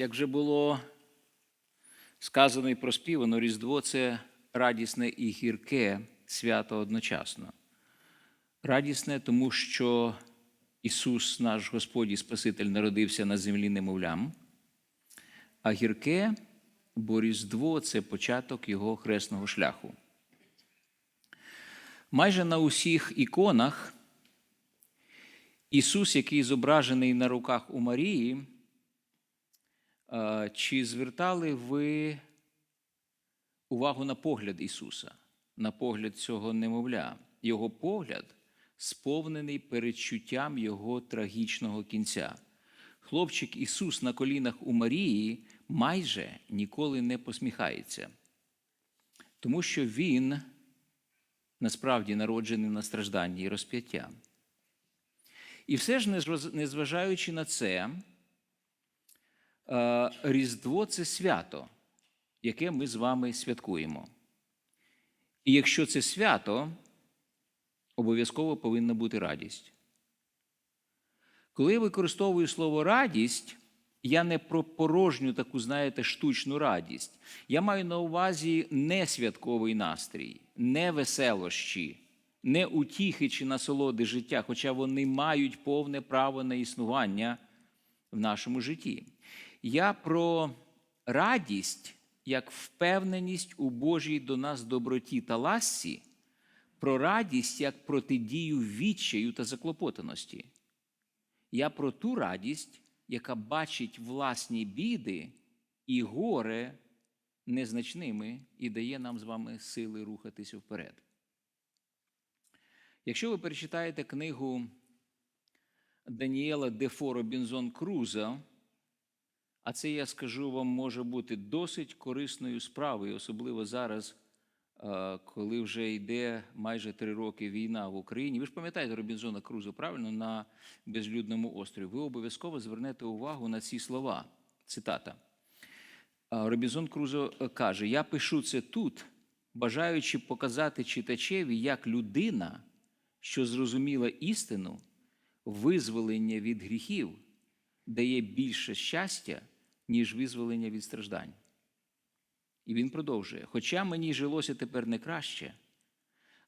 Як вже було сказано і проспівано, Різдво це радісне і гірке свято одночасно. Радісне, тому що Ісус, наш Господь і Спаситель, народився на землі немовлям, а гірке, бо Різдво це початок Його хресного шляху. Майже на усіх іконах Ісус, який зображений на руках у Марії, чи звертали ви увагу на погляд Ісуса, на погляд цього немовля? Його погляд сповнений передчуттям Його трагічного кінця. Хлопчик Ісус на колінах у Марії майже ніколи не посміхається, тому що Він насправді народжений на стражданні і розп'яття. І все ж, незважаючи на це, е, Різдво це свято, яке ми з вами святкуємо. І якщо це свято, обов'язково повинна бути радість. Коли я використовую слово радість, я не про порожню таку, знаєте, штучну радість. Я маю на увазі не святковий настрій, не веселощі, не утіхи чи насолоди життя, хоча вони мають повне право на існування в нашому житті. Я про радість як впевненість у Божій до нас доброті та ласці, про радість як протидію відчаю та заклопотаності. Я про ту радість, яка бачить власні біди і горе незначними і дає нам з вами сили рухатися вперед. Якщо ви перечитаєте книгу Даніела Дефо Робінзон Круза, а це, я скажу вам, може бути досить корисною справою, особливо зараз, коли вже йде майже три роки війна в Україні. Ви ж пам'ятаєте Робінзона Круза, правильно, на безлюдному острові. Ви обов'язково звернете увагу на ці слова. Цитата. Робінзон Крузо каже: Я пишу це тут, бажаючи показати читачеві, як людина що зрозуміла істину, визволення від гріхів дає більше щастя, ніж визволення від страждань. І він продовжує: Хоча мені жилося тепер не краще,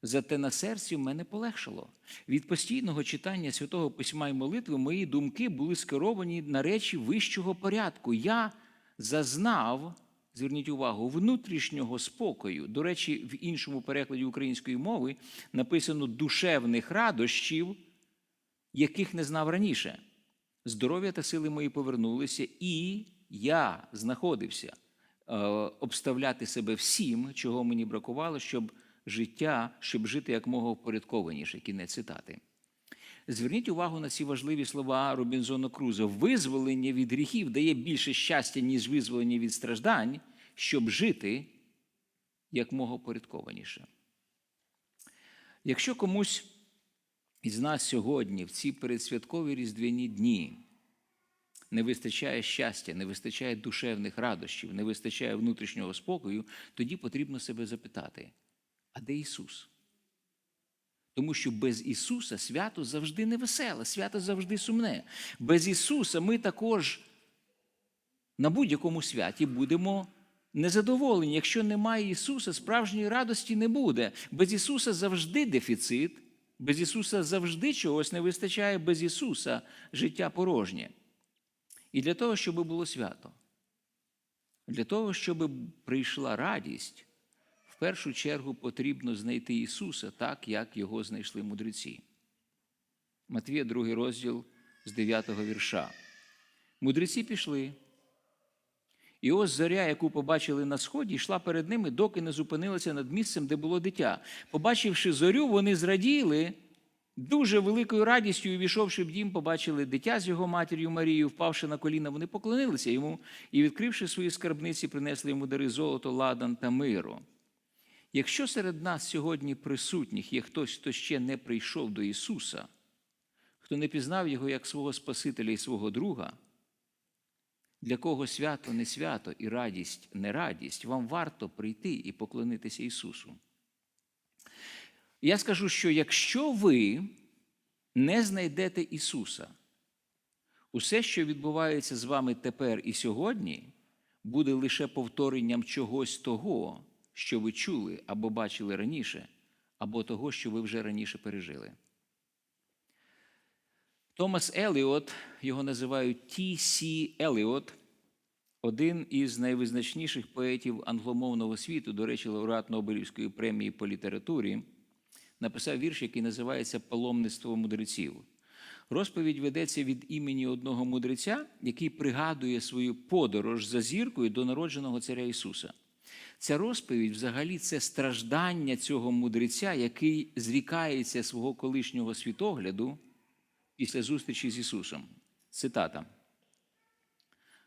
зате на серці в мене полегшало. Від постійного читання святого письма і молитви мої думки були скеровані на речі вищого порядку. Я зазнав зверніть увагу, внутрішнього спокою. До речі, в іншому перекладі української мови написано душевних радощів, яких не знав раніше. Здоров'я та сили мої повернулися, і я знаходився е, обставляти себе всім, чого мені бракувало, щоб життя, щоб жити якмога впорядкованіше. Кінець цитати. Зверніть увагу на ці важливі слова Робінзона Круза. Визволення від гріхів дає більше щастя, ніж визволення від страждань, щоб жити якмога порядкованіше. Якщо комусь із нас сьогодні в ці передсвяткові різдвяні дні не вистачає щастя, не вистачає душевних радощів, не вистачає внутрішнього спокою, тоді потрібно себе запитати: а де Ісус? Тому що без Ісуса свято завжди невеселе, свято завжди сумне. Без Ісуса ми також на будь-якому святі будемо незадоволені. Якщо немає Ісуса, справжньої радості не буде. Без Ісуса завжди дефіцит, без Ісуса завжди чогось не вистачає, без Ісуса життя порожнє. І для того, щоб було свято, для того, щоб прийшла радість в першу чергу потрібно знайти Ісуса так, як Його знайшли мудреці. Матвія, другий розділ з 9 вірша. Мудреці пішли. І ось зоря, яку побачили на сході, йшла перед ними, доки не зупинилася над місцем, де було дитя. Побачивши зорю, вони зраділи дуже великою радістю, увійшовши в дім, побачили дитя з його матір'ю Марією, впавши на коліна, вони поклонилися йому і, відкривши свої скарбниці, принесли йому дари золото, ладан та миру. Якщо серед нас сьогодні присутніх є хтось, хто ще не прийшов до Ісуса, хто не пізнав Його як свого Спасителя і свого друга, для кого свято не свято і радість не радість, вам варто прийти і поклонитися Ісусу. Я скажу, що якщо ви не знайдете Ісуса Усе, що відбувається з вами тепер і сьогодні, буде лише повторенням чогось того, що ви чули або бачили раніше, або того, що ви вже раніше пережили. Томас Еліот, його називають Ті Сі Еліот, один із найвизначніших поетів англомовного світу, до речі, лауреат Нобелівської премії по літературі, написав вірш, який називається Паломництво мудреців. Розповідь ведеться від імені одного мудреця, який пригадує свою подорож за зіркою до народженого царя Ісуса. Ця розповідь взагалі це страждання цього мудреця, який зрікається свого колишнього світогляду після зустрічі з Ісусом. Цитата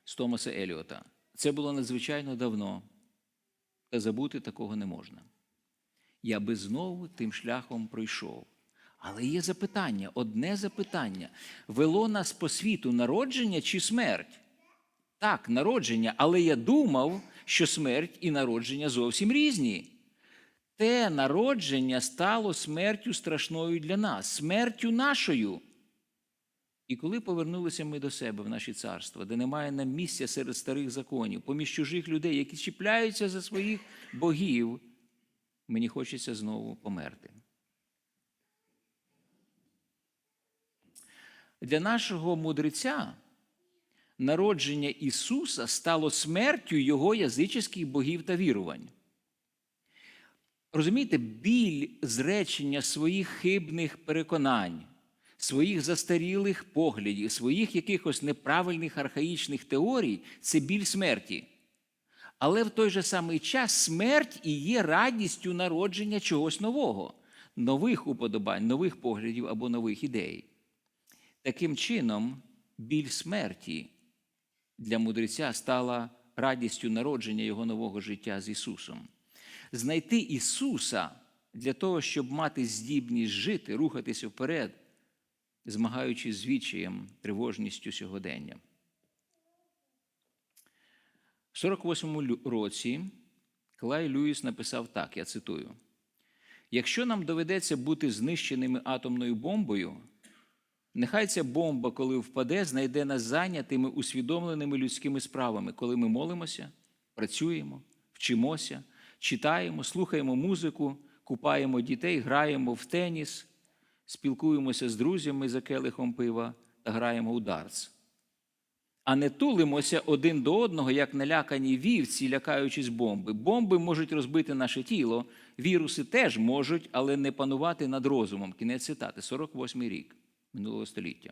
з Томаса Еліота. Це було надзвичайно давно, та забути такого не можна. Я би знову тим шляхом пройшов. Але є запитання, одне запитання: вело нас по світу народження чи смерть? Так, народження, але я думав, що смерть і народження зовсім різні. Те народження стало смертю страшною для нас, смертю нашою. І коли повернулися ми до себе в наші царства, де немає нам місця серед старих законів, поміж чужих людей, які чіпляються за своїх богів, мені хочеться знову померти. Для нашого мудреця народження Ісуса стало смертю Його язичних богів та вірувань. Розумієте, біль зречення своїх хибних переконань, своїх застарілих поглядів, своїх якихось неправильних архаїчних теорій це біль смерті. Але в той же самий час смерть і є радістю народження чогось нового, нових уподобань, нових поглядів або нових ідей. Таким чином, біль смерті для мудреця стала радістю народження його нового життя з Ісусом. Знайти Ісуса для того, щоб мати здібність жити, рухатися вперед, змагаючись з відчаєм, тривожністю сьогодення. В 48-му році Клай Льюіс написав так: я цитую: якщо нам доведеться бути знищеними атомною бомбою, нехай ця бомба, коли впаде, знайде нас зайнятими усвідомленими людськими справами, коли ми молимося, працюємо, вчимося, читаємо, слухаємо музику, купаємо дітей, граємо в теніс, спілкуємося з друзями за келихом пива та граємо у дартс. А не тулимося один до одного, як налякані вівці, лякаючись бомби. Бомби можуть розбити наше тіло, віруси теж можуть, але не панувати над розумом. Кінець цитати, 48-й рік минулого століття.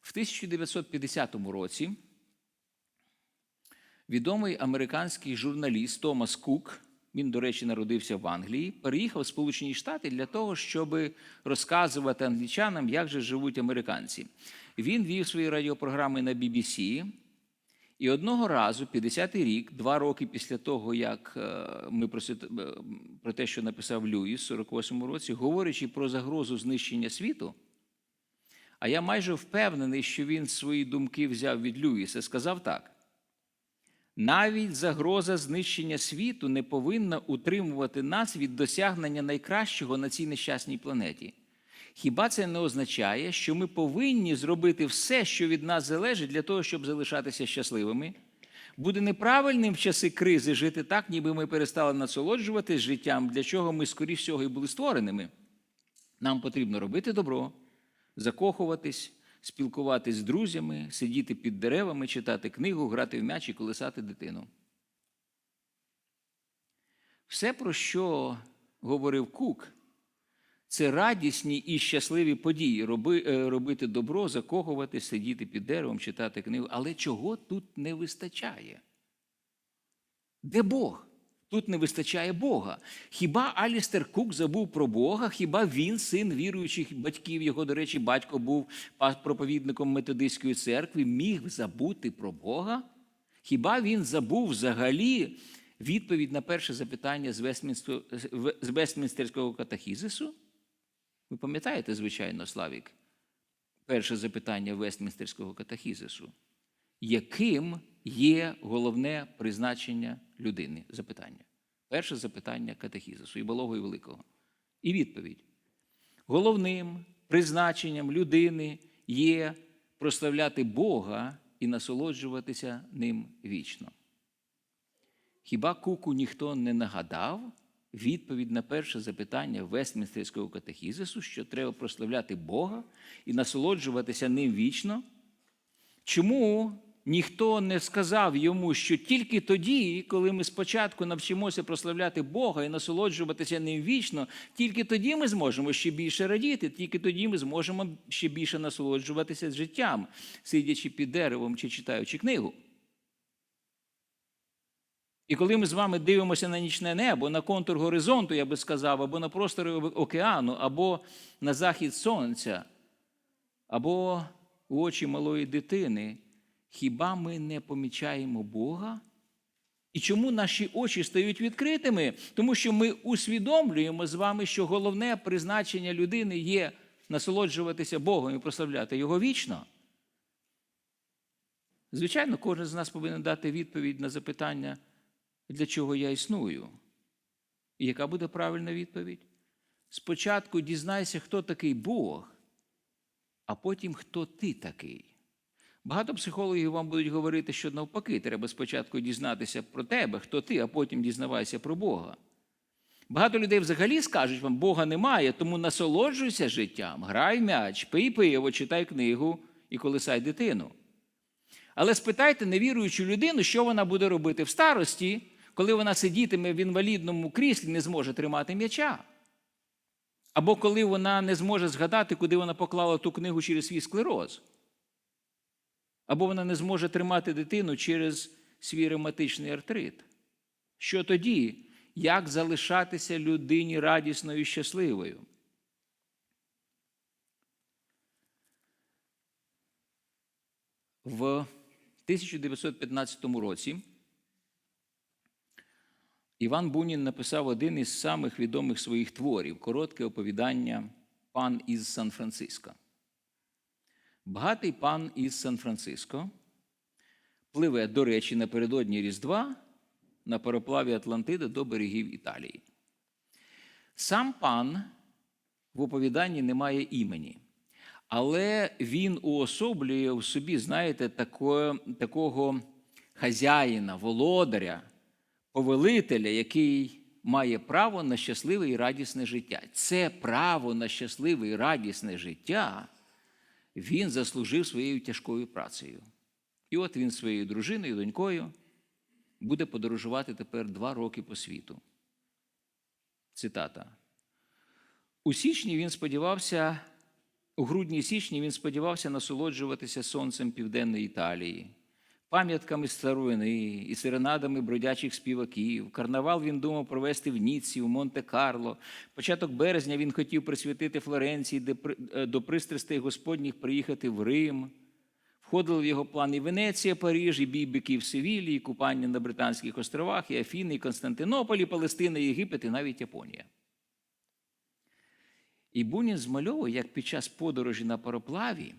В 1950 році відомий американський журналіст Томас Кук, він, до речі, народився в Англії, переїхав в Сполучені Штати для того, щоб розказувати англічанам, як же живуть американці. Він вів свої радіопрограми на BBC, і одного разу, 50-й рік, два роки після того, як ми про те, що написав Люїс в 48-му році, говорячи про загрозу знищення світу. А я майже впевнений, що він свої думки взяв від Люїса, сказав так: навіть загроза знищення світу не повинна утримувати нас від досягнення найкращого на цій нещасній планеті. Хіба це не означає, що ми повинні зробити все, що від нас залежить, для того, щоб залишатися щасливими? Буде неправильним в часи кризи жити так, ніби ми перестали насолоджуватись життям, для чого ми, скоріш всього, і були створеними. Нам потрібно робити добро, закохуватись, спілкуватись з друзями, сидіти під деревами, читати книгу, грати в м'яч і колесати дитину. Все, про що говорив Кук, це радісні і щасливі події роби, робити добро, закохувати, сидіти під деревом, читати книгу. Але чого тут не вистачає? Де Бог? Тут не вистачає Бога. Хіба Алістер Кук забув про Бога? Хіба він, син віруючих батьків, його, до речі, батько був проповідником методистської церкви, міг забути про Бога? Хіба він забув взагалі відповідь на перше запитання з Вестмінстерського катахізису? Ви пам'ятаєте, звичайно, Славік, перше запитання Вестмінстерського катахізису? Яким є головне призначення людини? Запитання. Перше запитання катехізису і Малого і Великого. І відповідь. Головним призначенням людини є прославляти Бога і насолоджуватися ним вічно. Хіба куку ніхто не нагадав відповідь на перше запитання Вестмінстерського катехізису, що треба прославляти Бога і насолоджуватися ним вічно? Чому ніхто не сказав йому, що тільки тоді, коли ми спочатку навчимося прославляти Бога і насолоджуватися ним вічно, тільки тоді ми зможемо ще більше радіти, тільки тоді ми зможемо ще більше насолоджуватися життям, сидячи під деревом чи читаючи книгу. І коли ми з вами дивимося на нічне небо, на контур горизонту, я би сказав, або на простори океану, або на захід сонця, або у очі малої дитини, хіба ми не помічаємо Бога? І чому наші очі стають відкритими? Тому що ми усвідомлюємо з вами, що головне призначення людини є насолоджуватися Богом і прославляти Його вічно. Звичайно, кожен з нас повинен дати відповідь на запитання, для чого я існую. І яка буде правильна відповідь? Спочатку дізнайся, хто такий Бог, а потім хто ти такий. Багато психологів вам будуть говорити, що навпаки, треба спочатку дізнатися про тебе, хто ти, а потім дізнавайся про Бога. Багато людей взагалі скажуть вам, Бога немає, тому насолоджуйся життям, грай м'яч, пий пиво, читай книгу і колисай дитину. Але спитайте невіруючу людину, що вона буде робити в старості, коли вона сидітиме в інвалідному кріслі, не зможе тримати м'яча. Або коли вона не зможе згадати, куди вона поклала ту книгу через свій склероз. Або вона не зможе тримати дитину через свій ревматичний артрит. Що тоді? Як залишатися людині радісною і щасливою? В 1915 році Іван Бунін написав один із самих відомих своїх творів коротке оповідання Пан із Сан-Франциско. Багатий пан із Сан-Франциско пливе, до речі, напередодні Різдва на пароплаві Атлантиди до берегів Італії. Сам пан в оповіданні не має імені, але він уособлює в собі, знаєте, такого, такого хазяїна, володаря, повелителя, який має право на щасливе і радісне життя. Це право на щасливе і радісне життя він заслужив своєю тяжкою працею. І от він своєю дружиною, донькою буде подорожувати тепер два роки по світу. Цитата. У січні він сподівався, у грудні січні він сподівався насолоджуватися сонцем Південної Італії, пам'ятками старовини і серенадами бродячих співаків. Карнавал він думав провести в Ніці, у Монте-Карло. Початок березня він хотів присвятити Флоренції, де до пристрастей Господніх приїхати в Рим. Входили в його плани Венеція, Париж, і бійбики в Севілії, і купання на Британських островах, і Афіни, і Константинополь, і Палестина, Єгипет, і навіть Японія. І Бунін змальовує, як під час подорожі на пароплаві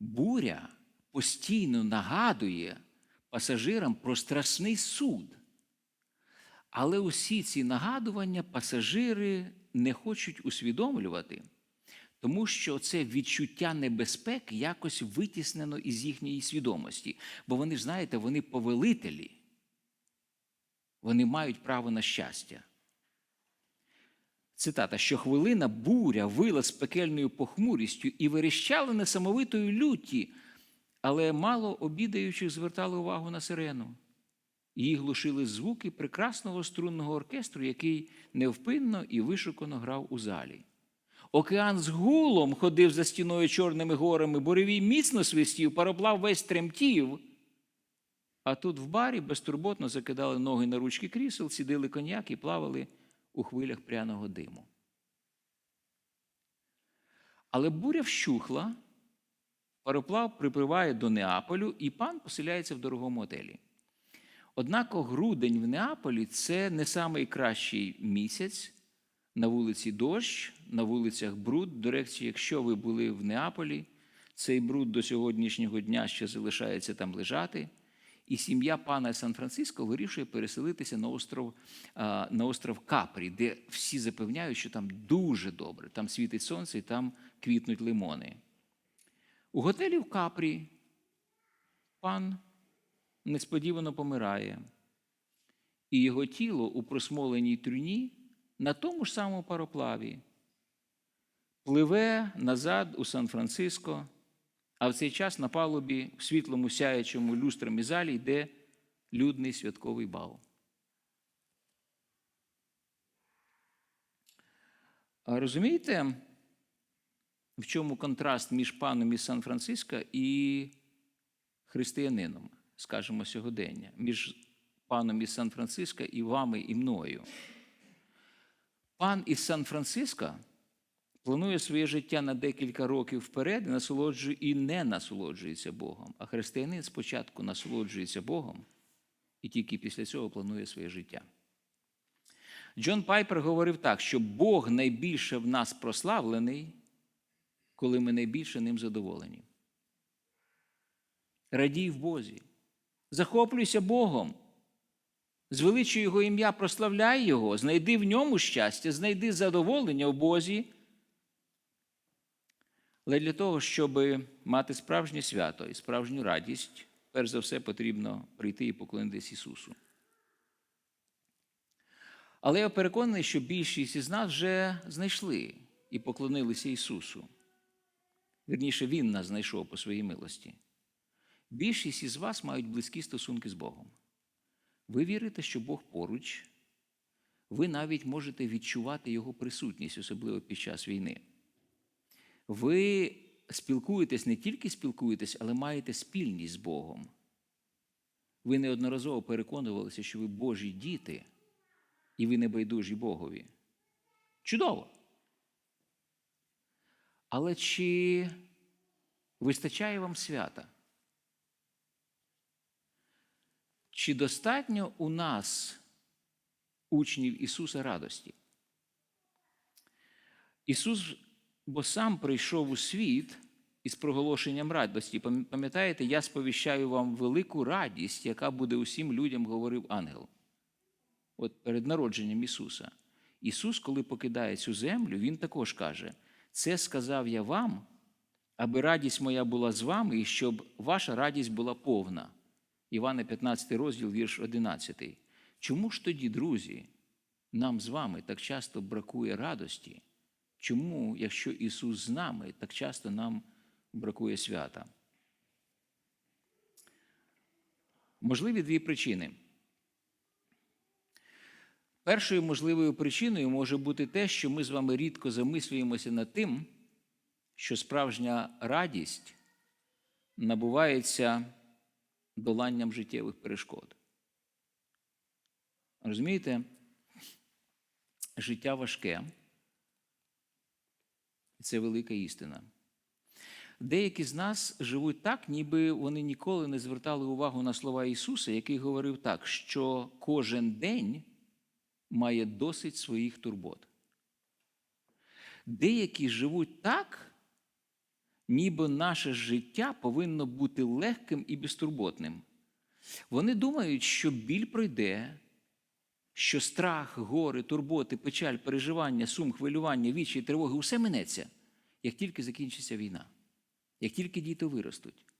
буря постійно нагадує пасажирам про страшний суд. Але усі ці нагадування пасажири не хочуть усвідомлювати, тому що це відчуття небезпеки якось витіснено із їхньої свідомості. Бо вони знаєте, вони повелителі, вони мають право на щастя. Цитата, що хвилина буря вила з пекельною похмурістю і верещала несамовитою люті, але мало обідаючих звертали увагу на сирену. Її глушили звуки прекрасного струнного оркестру, який невпинно і вишукано грав у залі. Океан з гулом ходив за стіною Чорними горами, буревій міцно свистів, пароплав весь тремтів. А тут в барі безтурботно закидали ноги на ручки крісел, сідили коньяк і плавали у хвилях пряного диму. Але буря вщухла, пароплав припливає до Неаполю, і пан поселяється в дорогому отелі. Однак грудень в Неаполі це не найкращий місяць. На вулиці дощ, на вулицях бруд. До речі, якщо ви були в Неаполі, цей бруд до сьогоднішнього дня ще залишається там лежати. І сім'я пана Сан-Франциско вирішує переселитися на остров на остров Капрі, де всі запевняють, що там дуже добре, там світить сонце і там квітнуть лимони. У готелі в Капрі пан несподівано помирає, і його тіло у просмоленій трюні на тому ж самому пароплаві пливе назад у Сан-Франциско, а в цей час на палубі в світлому сяючому люстрами залі йде людний святковий бал. Розумієте, в чому контраст між паном із Сан-Франциско і християнином, скажімо, сьогодення, між паном із Сан-Франциско і вами і мною? Пан із Сан-Франциско планує своє життя на декілька років вперед насолоджує і не насолоджується Богом. А християнин спочатку насолоджується Богом і тільки після цього планує своє життя. Джон Пайпер говорив так, що Бог найбільше в нас прославлений, коли ми найбільше ним задоволені. Радій в Бозі, захоплюйся Богом, звеличуй Його ім'я, прославляй Його, знайди в ньому щастя, знайди задоволення в Бозі. Але для того, щоб мати справжнє свято і справжню радість, перш за все потрібно прийти і поклонитись Ісусу. Але я переконаний, що більшість із нас вже знайшли і поклонилися Ісусу. Вірніше, Він нас знайшов по своїй милості. Більшість із вас мають близькі стосунки з Богом. Ви вірите, що Бог поруч, ви навіть можете відчувати Його присутність, особливо під час війни. Ви спілкуєтесь, не тільки спілкуєтесь, але маєте спільність з Богом. Ви неодноразово переконувалися, що ви Божі діти, і ви не байдужі Богові. Чудово! Але чи вистачає вам свята? Чи достатньо у нас учнів Ісуса радості? Ісус, бо сам прийшов у світ із проголошенням радості. Пам'ятаєте, я сповіщаю вам велику радість, яка буде усім людям, говорив ангел. От перед народженням Ісуса. Ісус, коли покидає цю землю, Він також каже: Це сказав я вам, аби радість моя була з вами, і щоб ваша радість була повна. Івана 15 розділ, вірш 11. Чому ж тоді, друзі, нам з вами так часто бракує радості? Чому, якщо Ісус з нами, так часто нам бракує свята? Можливі дві причини. Першою можливою причиною може бути те, що ми з вами рідко замислюємося над тим, що справжня радість набувається доланням життєвих перешкод. Розумієте, життя важке, це велика істина. Деякі з нас живуть так, ніби вони ніколи не звертали увагу на слова Ісуса, який говорив так, що кожен день має досить своїх турбот. Деякі живуть так, ніби наше життя повинно бути легким і безтурботним. Вони думають, що біль пройде, що страх, гори, турботи, печаль, переживання, сум, хвилювання, вічі тривоги усе минеться, як тільки закінчиться війна, як тільки діти виростуть.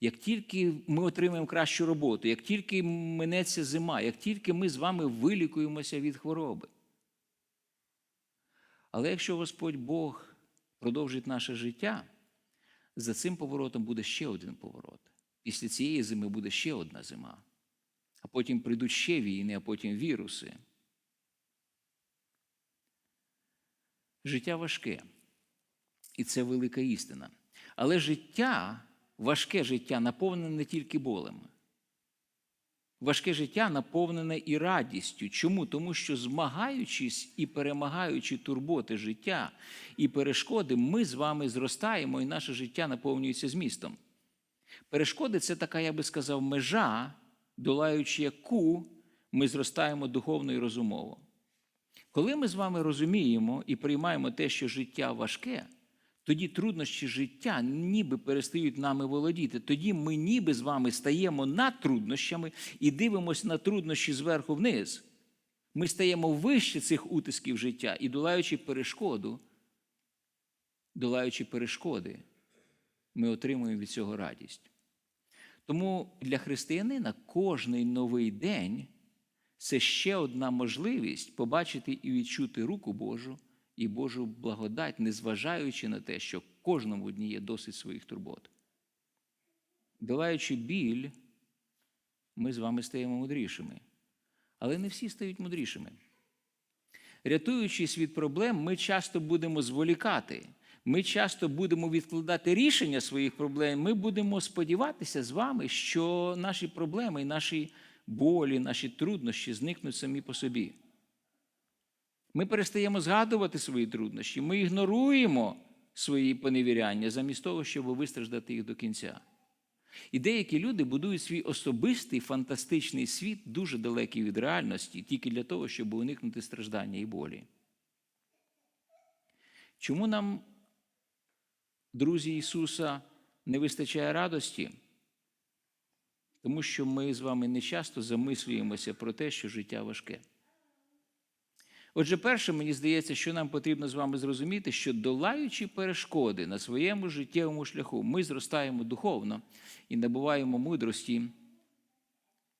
Як тільки ми отримаємо кращу роботу, як тільки минеться зима, як тільки ми з вами вилікуємося від хвороби. Але якщо Господь Бог продовжить наше життя, за цим поворотом буде ще один поворот. Після цієї зими буде ще одна зима. А потім прийдуть ще війни, а потім віруси. Життя важке. І це велика істина. Але життя важке життя наповнене не тільки болем. Важке життя наповнене і радістю. Чому? Тому що, змагаючись і перемагаючи турботи життя і перешкоди, ми з вами зростаємо, і наше життя наповнюється змістом. Перешкоди це така, я би сказав, межа, долаючи яку ми зростаємо духовно і розумово. Коли ми з вами розуміємо і приймаємо те, що життя важке, тоді труднощі життя ніби перестають нами володіти. Тоді ми ніби з вами стаємо над труднощами і дивимося на труднощі зверху вниз. Ми стаємо вище цих утисків життя і долаючи перешкоду, долаючи перешкоди, ми отримуємо від цього радість. Тому для християнина кожний новий день це ще одна можливість побачити і відчути руку Божу і Божу благодать, незважаючи на те, що кожному дні є досить своїх турбот. Долаючи біль, ми з вами стаємо мудрішими. Але не всі стають мудрішими. Рятуючись від проблем, ми часто будемо зволікати. Ми часто будемо відкладати рішення своїх проблем. Ми будемо сподіватися з вами, що наші проблеми, наші болі, наші труднощі зникнуть самі по собі. Ми перестаємо згадувати свої труднощі, ми ігноруємо свої поневіряння, замість того, щоб вистраждати їх до кінця. І деякі люди будують свій особистий фантастичний світ, дуже далекий від реальності, тільки для того, щоб уникнути страждання і болі. Чому нам, друзі Ісуса, не вистачає радості? Тому що ми з вами не часто замислюємося про те, що життя важке. Отже, перше, мені здається, що нам потрібно з вами зрозуміти, що долаючи перешкоди на своєму життєвому шляху, ми зростаємо духовно і набуваємо мудрості,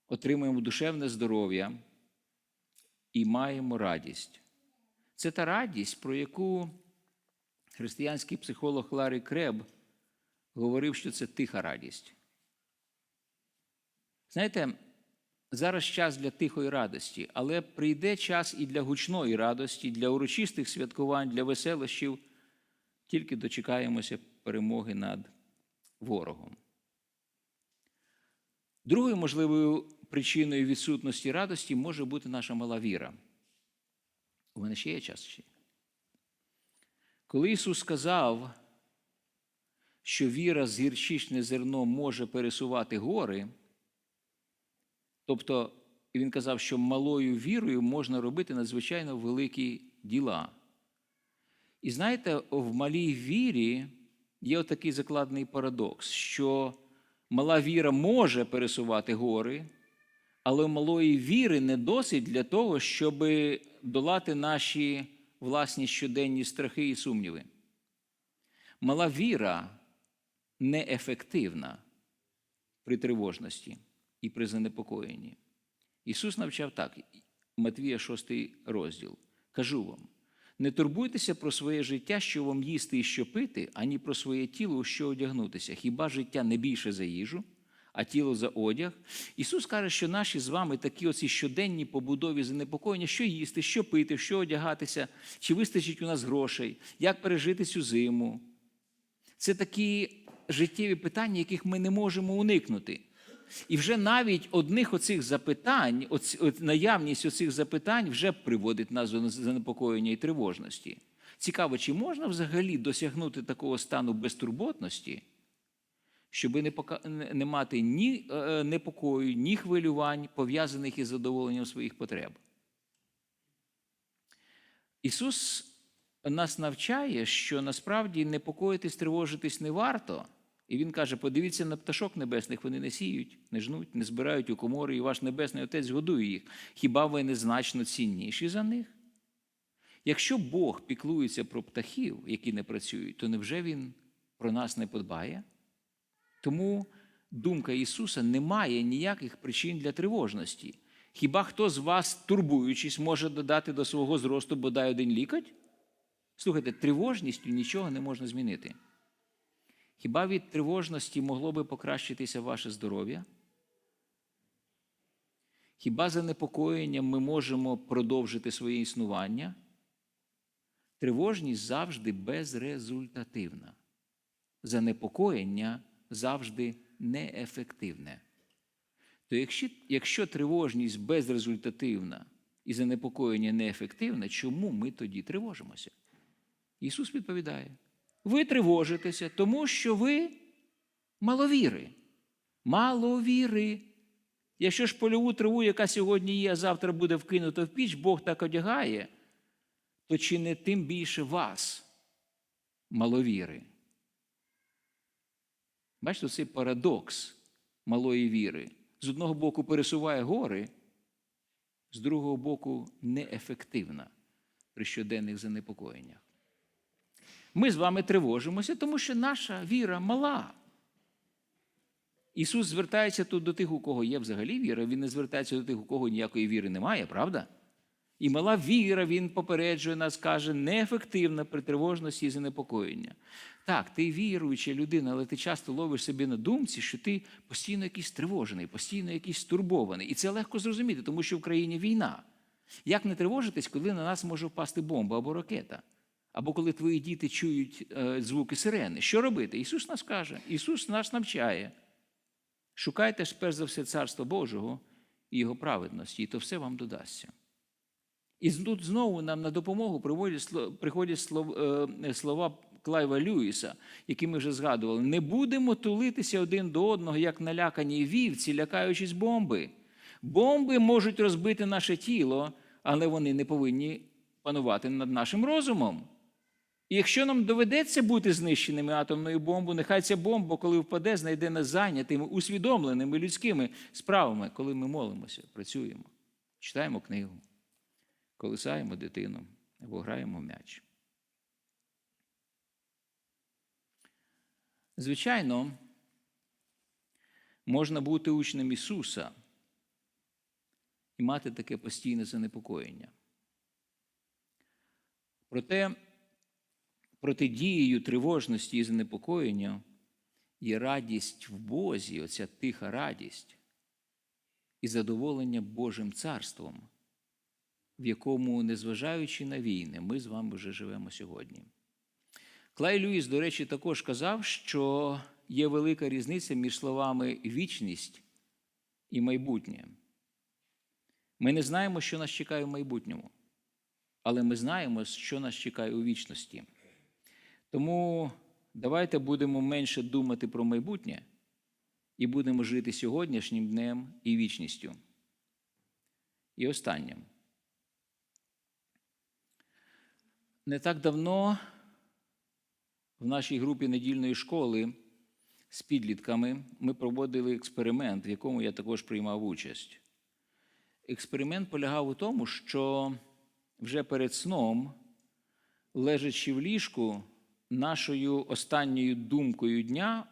отримуємо душевне здоров'я і маємо радість. Це та радість, про яку християнський психолог Ларі Креб говорив, що це тиха радість. Знаєте, зараз час для тихої радості, але прийде час і для гучної радості, для урочистих святкувань, для веселощів, тільки дочекаємося перемоги над ворогом. Другою можливою причиною відсутності радості може бути наша мала віра. У мене ще є час ще. Коли Ісус сказав, що віра з гірчичне зерно може пересувати гори, тобто він казав, що малою вірою можна робити надзвичайно великі діла. І знаєте, в малій вірі є отакий закладний парадокс, що мала віра може пересувати гори, але малої віри не досить для того, щоб долати наші власні щоденні страхи і сумніви. Мала віра неефективна при тривожності і при занепокоєнні. Ісус навчав так, Матвія 6 розділ. Кажу вам: не турбуйтеся про своє життя, що вам їсти і що пити, ані про своє тіло, що одягнутися. Хіба життя не більше за їжу, а тіло за одяг? Ісус каже, що наші з вами такі оці щоденні побудові занепокоєння, що їсти, що пити, що одягатися, чи вистачить у нас грошей, як пережити цю зиму. Це такі життєві питання, яких ми не можемо уникнути. І вже навіть одних оцих запитань, оць, от, наявність оцих запитань вже приводить нас до занепокоєння і тривожності. Цікаво, чи можна взагалі досягнути такого стану безтурботності, щоб не, пока, не мати ні е, непокою, ні хвилювань, пов'язаних із задоволенням своїх потреб? Ісус нас навчає, що насправді непокоїтись, тривожитись не варто. І він каже: подивіться на пташок небесних, вони не сіють, не жнуть, не збирають у комори, і ваш небесний Отець годує їх. Хіба ви не значно цінніші за них? Якщо Бог піклується про птахів, які не працюють, то невже Він про нас не подбає? Тому думка Ісуса не має ніяких причин для тривожності. Хіба хто з вас, турбуючись, може додати до свого зросту бодай один лікоть? Слухайте, тривожністю нічого не можна змінити. Хіба від тривожності могло би покращитися ваше здоров'я? Хіба за непокоєнням ми можемо продовжити своє існування? Тривожність завжди безрезультативна. Занепокоєння завжди неефективне. То якщо, якщо тривожність безрезультативна і занепокоєння неефективне, чому ми тоді тривожимося? Ісус відповідає. Ви тривожитеся, тому що ви маловіри. Маловіри. Якщо ж польову траву, яка сьогодні є, а завтра буде вкинута в піч, Бог так одягає, то чи не тим більше вас, маловіри? Бачите, цей парадокс малої віри. З одного боку пересуває гори, з другого боку, неефективна при щоденних занепокоєннях. Ми з вами тривожимося, тому що наша віра мала. Ісус звертається тут до тих, у кого є взагалі віра, Він не звертається до тих, у кого ніякої віри немає, правда? І мала віра, Він попереджує нас, каже, неефективна при тривожності і занепокоєння. Так, ти віруюча людина, але ти часто ловиш собі на думці, що ти постійно якийсь тривожений, постійно якийсь стурбований. І це легко зрозуміти, тому що в країні війна. Як не тривожитись, коли на нас може впасти бомба або ракета? Або коли твої діти чують е, звуки сирени? Що робити? Ісус нас каже, Ісус нас навчає. Шукайте ж перш за все Царство Божого і Його праведності, і то все вам додасться. І тут знову нам на допомогу приходять слова Клайва Льюіса, які ми вже згадували. Не будемо тулитися один до одного, як налякані вівці, лякаючись бомби. Бомби можуть розбити наше тіло, але вони не повинні панувати над нашим розумом. І якщо нам доведеться бути знищеними атомною бомбою, нехай ця бомба, коли впаде, знайде нас зайнятими, усвідомленими людськими справами, коли ми молимося, працюємо, читаємо книгу, колисаємо дитину або граємо в м'яч. Звичайно, можна бути учнем Ісуса і мати таке постійне занепокоєння. Проте протидією тривожності і занепокоєння є радість в Бозі, оця тиха радість і задоволення Божим царством, в якому, незважаючи на війни, ми з вами вже живемо сьогодні. Клай Люїс, до речі, також казав, що є велика різниця між словами вічність і майбутнє. Ми не знаємо, що нас чекає в майбутньому, але ми знаємо, що нас чекає у вічності. Тому давайте будемо менше думати про майбутнє і будемо жити сьогоднішнім днем і вічністю. І останнє. Не так давно в нашій групі недільної школи з підлітками ми проводили експеримент, в якому я також приймав участь. Експеримент полягав у тому, що вже перед сном, лежачи в ліжку, нашою останньою думкою дня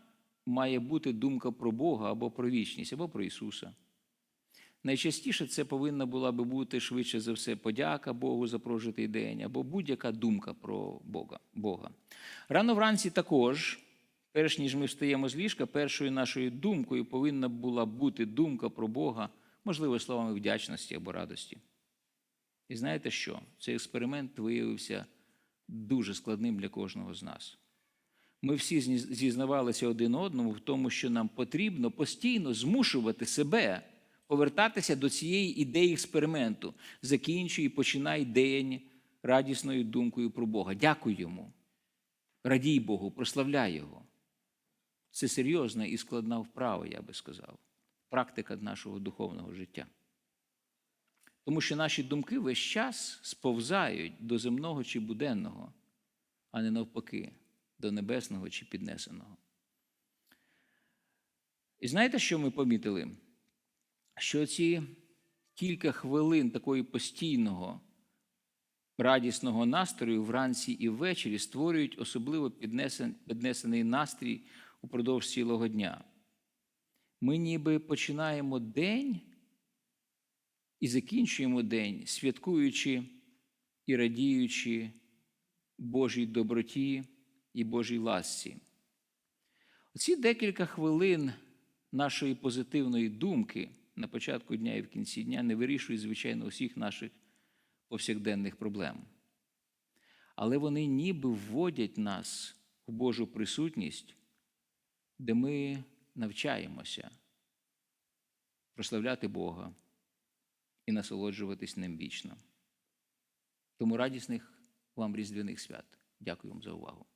має бути думка про Бога або про вічність, або про Ісуса. Найчастіше це повинна була би бути швидше за все подяка Богу за прожитий день, або будь-яка думка про Бога. Бога. Рано вранці також, перш ніж ми встаємо з ліжка, першою нашою думкою повинна була бути думка про Бога, можливо, словами вдячності або радості. І знаєте що? Цей експеримент виявився дуже складним для кожного з нас. Ми всі зізнавалися один одному в тому, що нам потрібно постійно змушувати себе повертатися до цієї ідеї експерименту. Закінчуй і починай день радісною думкою про Бога. Дякуй йому. Радій Богу, прославляй Його. Це серйозна і складна вправа, я би сказав, практика нашого духовного життя. Тому що наші думки весь час сповзають до земного чи буденного, а не навпаки, до небесного чи піднесеного. І знаєте, що ми помітили? Що ці кілька хвилин такої постійного радісного настрою вранці і ввечері створюють особливо піднесений настрій упродовж цілого дня. Ми ніби починаємо день і закінчуємо день, святкуючи і радіючи Божій доброті і Божій ласці. Оці декілька хвилин нашої позитивної думки на початку дня і в кінці дня не вирішують, звичайно, усіх наших повсякденних проблем. Але вони ніби вводять нас в Божу присутність, де ми навчаємося прославляти Бога і насолоджуватись ним вічно. Тому радісних вам різдвяних свят. Дякую вам за увагу.